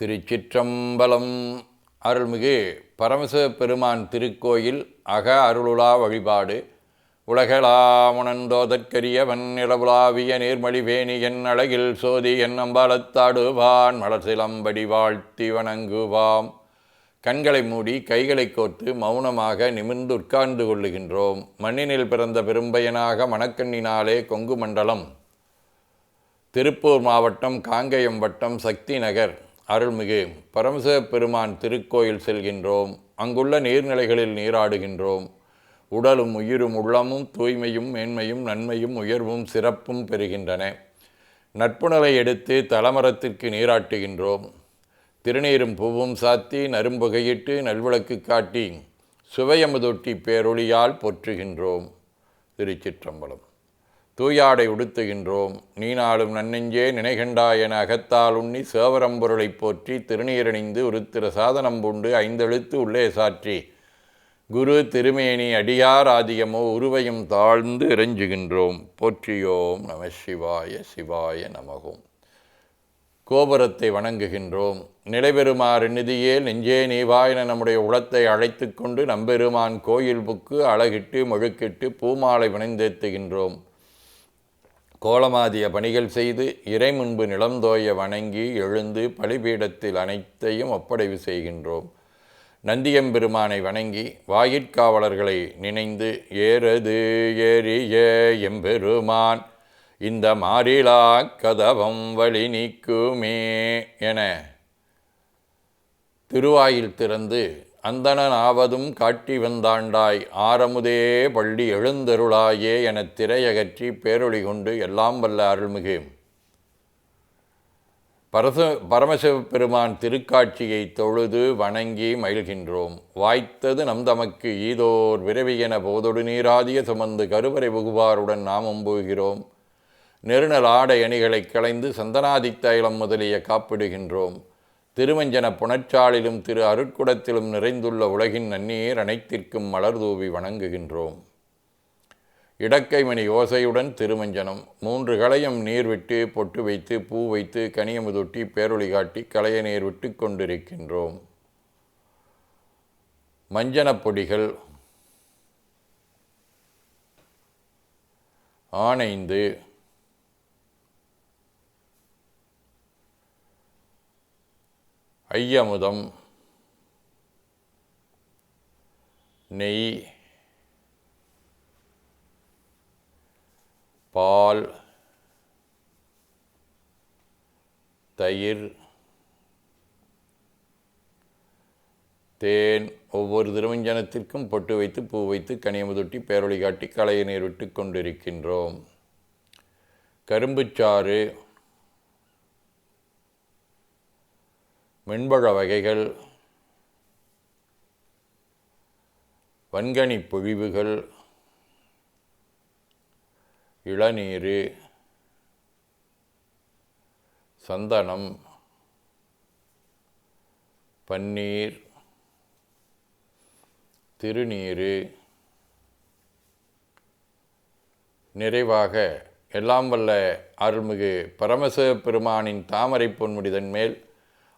திருச்சிற்றம்பலம். அருள்மிகு பரமச பெருமான் திருக்கோயில் அக அருளுலா வழிபாடு. உலகளாமுணந்தோதற்கரியவன் நிலவுலாவிய நீர்மழிவேணி என் அழகில் சோதி என் அம்பாலத்தாடுவான். மலர்சிலம்படி வாழ்த்தி வணங்குவாம். கண்களை மூடி கைகளை கோர்த்து மௌனமாக நிமிர்ந்து உட்கார்ந்து கொள்ளுகின்றோம். மண்ணினில் பிறந்த பெரும்பயனாக மணக்கண்ணினாலே கொங்கு மண்டலம். திருப்பூர் மாவட்டம் காங்கயம் வட்டம் சக்தி நகர். அருள்மிகு பரமச பெருமான் திருக்கோயில் செல்கின்றோம். அங்குள்ள நீர்நிலைகளில் நீராடுகின்றோம். உடலும் உயிரும் உள்ளமும் தூய்மையும் மேன்மையும் நன்மையும் உயர்வும் சிறப்பும் பெறுகின்றன. நட்புணலை எடுத்து தலமரத்திற்கு நீராட்டுகின்றோம். திருநீரும் பூவும் சாத்தி நரும்புகையிட்டு நல்விளக்கு காட்டி சுவையமுதொட்டி பேரொளியால் போற்றுகின்றோம். திருச்சிற்றம்பலம். தூயாடை உடுத்துகின்றோம். நீனாளும் நன்னெஞ்சே நினைகண்டா என அகத்தால் உண்ணி சேவரம்பொருளைப் போற்றி திருநீரணிந்து உருத்திர சாதனம் பூண்டு ஐந்தெழுத்து உள்ளே சாற்றி. குரு திருமேனி அடியார் ஆதியமோ உருவையும் தாழ்ந்து இறைஞ்சுகின்றோம். போற்றியோம் நம சிவாய சிவாய நமகோம் கோபுரத்தை வணங்குகின்றோம். நிலைபெறுமாறு நிதியே நெஞ்சே நீவாயன நம்முடைய உளத்தை அழைத்து கொண்டு நம்பெருமான் கோயில் புக்கு அழகிட்டு முழுக்கிட்டு பூமாலை வினைந்தேத்துகின்றோம். கோலமாதிய பணிகள் செய்து இறை முன்பு நிலந்தோய வணங்கி எழுந்து பலிபீடத்தில் அனைத்தையும் ஒப்படைவு செய்கின்றோம். நந்தியம்பெருமானை வணங்கி வாயிற்காவலர்களை நினைந்து ஏறது ஏறிய எம்பெருமான் இந்த மாறிலா கதவம் வழி நீக்குமே என திருவாயில் திறந்து அந்தணன் ஆவதும் காட்டி வந்தாண்டாய் ஆரமுதே பள்ளி எழுந்தருளாயே எனத் திரையகற்றி பேரொழி கொண்டு எல்லாம் வல்ல அருள்மிகு. பரச பரமசிவபெருமான் திருக்காட்சியை தொழுது வணங்கி மகிழ்கின்றோம். வாய்த்தது நம் தமக்கு ஈதோர் விரவியென போதொடு நீராதிய சுமந்து கருவறை புகுவாருடன் நாமும் போகிறோம். நெருநல் ஆடை அணிகளை களைந்து சந்தனாதித்தைலம் முதலிய காப்பிடுகின்றோம். திருமஞ்சன புணச்சாலிலும் திரு அருட்குடத்திலும் நிறைந்துள்ள உலகின் நன்னீர் அனைத்திற்கும் மலர் தூவி வணங்குகின்றோம். இடக்கைமணி ஓசையுடன் திருமஞ்சனம் மூன்று களையம் நீர் விட்டு பொட்டு வைத்து பூ வைத்து கனியமுதொட்டி பேரொளி காட்டி களைய நீர் விட்டு கொண்டிருக்கின்றோம். மஞ்சனப் பொடிகள். ஆனைந்து ஐயமுதம் நெய் பால் தயிர் தேன் ஒவ்வொரு திருமஞ்சனத்திற்கும் பொட்டு வைத்து பூ வைத்து கனியமுதொட்டி பேரொளி காட்டி களையை நீர் விட்டு கொண்டிருக்கின்றோம். கரும்புச்சாறு மென்பழ வகைகள் வன்கனி பொழிவுகள் இளநீர் சந்தனம் பன்னீர் திருநீர் நிறைவாக எல்லாம் வல்ல அருள்மிகு பரமசிவ பெருமானின் தாமரை பொன்முடிதன் மேல்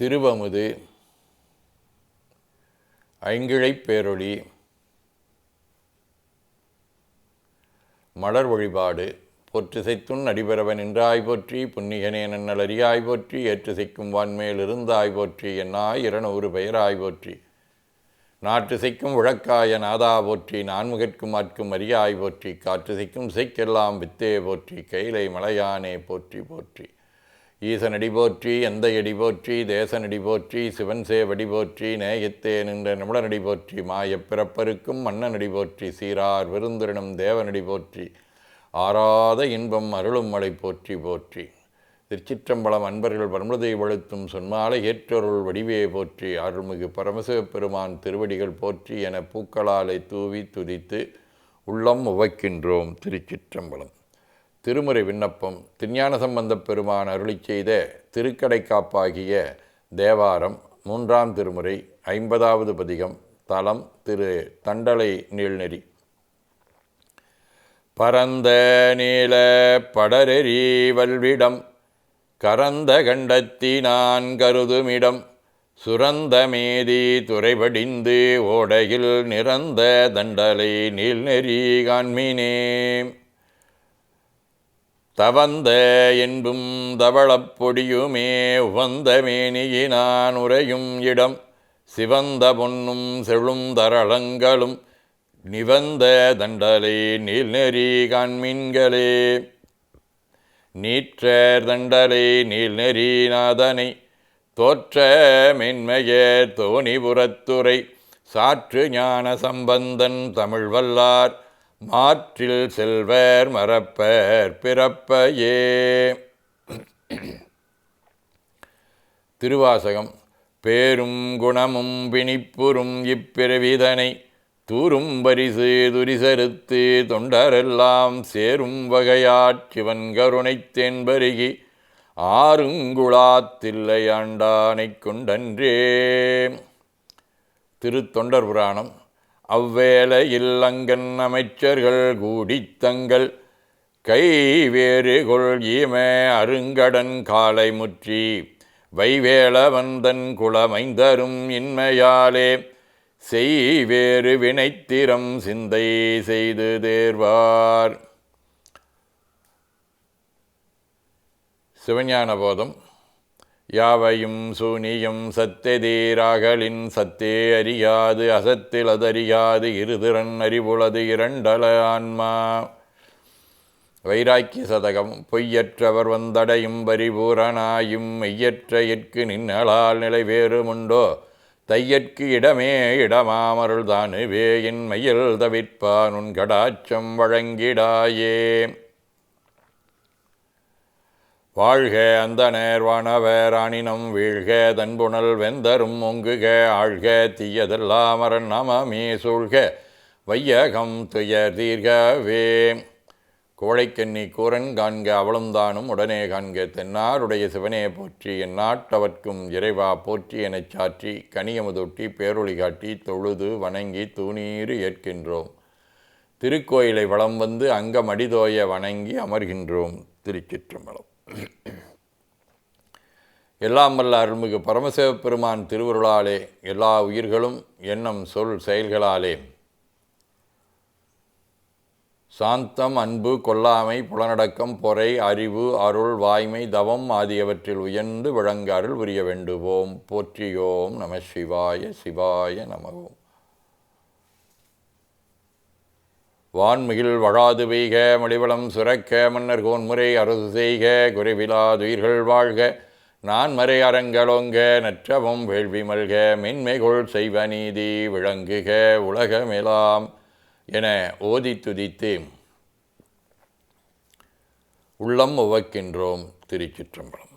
திருவமுது ஐங்கிழைப் பேரொளி மலர் வழிபாடு பொற்றிசைத்துன் அடிபரவன் நின்றாய் போற்றி புன்னிகனே நன்னலறியாய் போற்றி ஏற்றுசைக்கும் வான்மேல் இருந்தாய் போற்றி என்னாய் இரநூறு பெயராய் போற்றி. நாட்டுசைக்கும் உழக்காய நாதா போற்றி நான்முகற்கும் ஆட்கும் அரியாய் போற்றி காற்றுசைக்கும் செய்க்கெல்லாம் வித்தே போற்றி கைலை மலையானே போற்றி போற்றி. ஈசனடி போற்றி எந்தையடி போற்றி தேசனடி போற்றி சிவன் சேவடி போற்றி நேயத்தே நின்ற நிமிடனடி போற்றி மாயப் பிறப்பருக்கும் மன்னனடி போற்றி சீரார் விருந்திரனும் தேவனடி போற்றி ஆறாத இன்பம் அருளும் மலை போற்றி போற்றி. திருச்சிற்றம்பலம் அன்பர்கள் பரமதை வழுத்தும் சொன்மாலை ஏற்றொருள் வடிவே போற்றி அருள்மிகு பரமசிவப் பெருமான் திருவடிகள் போற்றி என பூக்களாலை தூவி துதித்து உள்ளம் உவைக்கின்றோம் திருச்சிற்றம்பலம். திருமுறை விண்ணப்பம் திருஞான சம்பந்தப் பெருமான் அருளிச் செய்த திருக்கடைக்காப்பாகிய தேவாரம் மூன்றாம் திருமுறை ஐம்பதாவது பதிகம் தலம் திரு தண்டலை நீள்நெறி. பரந்த நீல படரெறி வல்விடம் கரந்த கண்டத்தினான் கருதுமிடம் சுரந்த மேதி துறைபடிந்து ஓடையில் நிறந்த தண்டலை நீள்நெறி காண்மினே தவந்த என்பும் தவளப் பொடியுமே உவந்த மேனியினான் உரையும் இடம். சிவந்த பொன்னும் செழும் தரளங்களும் நிவந்த தண்டலை நீள்நெறி காண்மீன்களே. நீற்றர் தண்டலை நீள்நெறி நாதனை தோற்ற மென்மையர் தோணிபுரத்துறை சாற்று ஞான சம்பந்தன் தமிழ் வல்லார் மாற்றில் செல்வர் மறப்பர் பிறப்பையே. திருவாசகம். பேரும் குணமும் பிணிப்புறும் இப்பிறவிதனை தூரும் பரிசு துரிசறுத்து தொண்டரெல்லாம் சேரும் வகையாட் சிவன் கருணை தேன்பருகி ஆறுங்குளாத்தில்லை ஆண்டானைக் கொண்டன்றே. திருத்தொண்டர் புராணம். அவ்வேளையில் அங்கன் அமைச்சர்கள் கூடித்தங்கள் கை வேறு கொள் அருங்கடன் காலை முற்றி. வைவேளவந்தன் குளமைந்தரும் இன்மையாலே செய்வேறு வினைத்திரம் சிந்தை செய்து தேர்வார். சிவஞான போதம் யாவையும் சூனியும் சத்தெதீராகலின் சத்தே அறியாது அசத்தில் அதறியாது இருதிறன் அறிவுளது இரண்டல ஆன்மா. வைராக்கிய சதகம் பொய்யற்றவர் வந்தடையும் பரிபூரணாயும் மெய்யற்ற எற்கு நின்னலால் நிலை வேறுமுண்டோ தையற்கு இடமே இடமாமருள் தானுவே என் மையல் தவிர்ப்பான் உன் கடாச்சம் வழங்கிடாயே. வாழ்க அந்த வானவர் ஆணினம் வீழ்க தன்புணல் வெந்தரும் ஒங்குக ஆழ்க தீயதெல்லாம் அரண் நமமே சூழ்க வையகம் துயர் தீர்கவே. கோழைக்கண்ணி கூரன் காண்க அவளும் தானும் உடனே காண்க தென்னாருடைய சிவனே போற்றி என் நாட்டவர்க்கும் இறைவா போற்றி எனச் சாற்றி கனியமுதொட்டி பேரொளி காட்டி தொழுது வணங்கி தூணீறு ஏற்கின்றோம். திருக்கோயிலை வளம் வந்து அங்கமடிதோய வணங்கி அமர்கின்றோம் திருச்சிற்றம்பலம். எல்லாம் வல்ல அருள்மிகு பரமசிவப் பெருமான் திருவருளாலே எல்லா உயிர்களும் எண்ணம் சொல் செயல்களாலே. சாந்தம் அன்பு கொல்லாமை புலனடக்கம் பொறை அறிவு அருள் வாய்மை தவம் ஆகியவற்றில் உயர்ந்து விளங்க அருள் புரிய வேண்டுவோம். போற்றியோம் நம சிவாய சிவாய நமவோம் வான்மிகில் வழாது பெய்க மடிவளம் சுரக்க மன்னர் கோன்முறை அரசு செய்க குறைவிலாதுயிர்கள் வாழ்க. நான் மறை அறங்களோங்க நற்றவம் வேள்வி மல்க மென்மைகொள் செய்வ நீதி விளங்குக உலகமெலாம் என ஓதி துதித்து உள்ளம் உவக்கின்றோம் திருச்சிற்றம்பலம்.